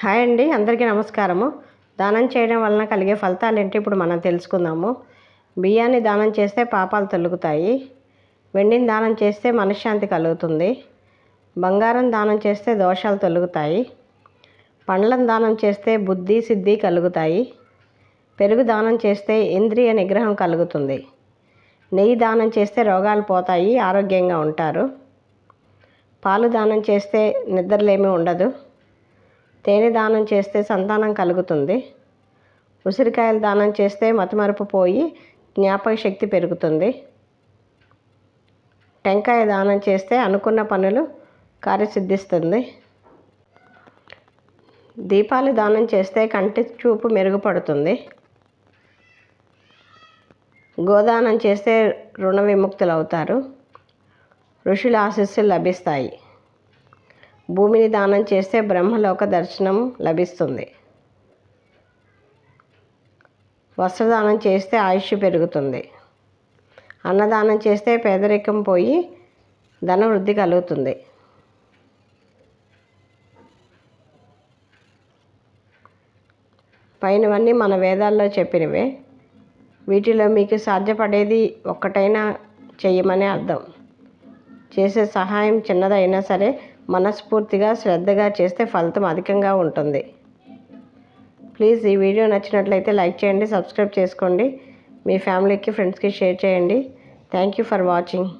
Hi అండి అందరికీ నమస్కారము. దానం చేయడం వలన కలిగే ఫలితాలు ఏంటి ఇప్పుడు మనం తెలుసుకుందాము. బియ్యాన్ని దానం చేస్తే పాపాలు తొలుగుతాయి. వెండిని దానం చేస్తే మనశ్శాంతి కలుగుతుంది. బంగారం దానం చేస్తే దోషాలు తొలుగుతాయి. పండ్లను దానం చేస్తే బుద్ధి సిద్ధి కలుగుతాయి. పెరుగు దానం చేస్తే ఇంద్రియ నిగ్రహం కలుగుతుంది. నెయ్యి దానం చేస్తే రోగాలు పోతాయి ఆరోగ్యంగా ఉంటారు. పాలు దానం చేస్తే నిద్రలేమీ ఉండదు. తేనె దానం చేస్తే సంతానం కలుగుతుంది. ఉసిరికాయలు దానం చేస్తే మతమరుపు పోయి జ్ఞాపక శక్తి పెరుగుతుంది. టెంకాయ దానం చేస్తే అనుకున్న పనులు కార్యసిద్ధిస్తుంది. దీపాలు దానం చేస్తే కంటి చూపు మెరుగుపడుతుంది. గోదానం చేస్తే రుణ విముక్తులు అవుతారు ఋషుల ఆశీస్సులు లభిస్తాయి. భూమిని దానం చేస్తే బ్రహ్మలోక దర్శనం లభిస్తుంది. వస్త్రదానం చేస్తే ఆయుష్ పెరుగుతుంది. అన్నదానం చేస్తే పేదరికం పోయి ధనవృద్ధి కలుగుతుంది. పైనవన్నీ మన వేదాల్లో చెప్పినవే. వీటిలో మీకు సాధ్యపడేది ఒక్కటైనా చేయమనే అర్థం. చేసే సహాయం చిన్నదైనా సరే మనస్ఫూర్తిగా శ్రద్ధగా చేస్తే ఫలితం అధికంగా ఉంటుంది. ప్లీజ్ ఈ వీడియో నచ్చినట్లయితే లైక్ చేయండి సబ్స్క్రైబ్ చేసుకోండి. మీ ఫ్యామిలీకి ఫ్రెండ్స్కి షేర్ చేయండి. Thank you for watching.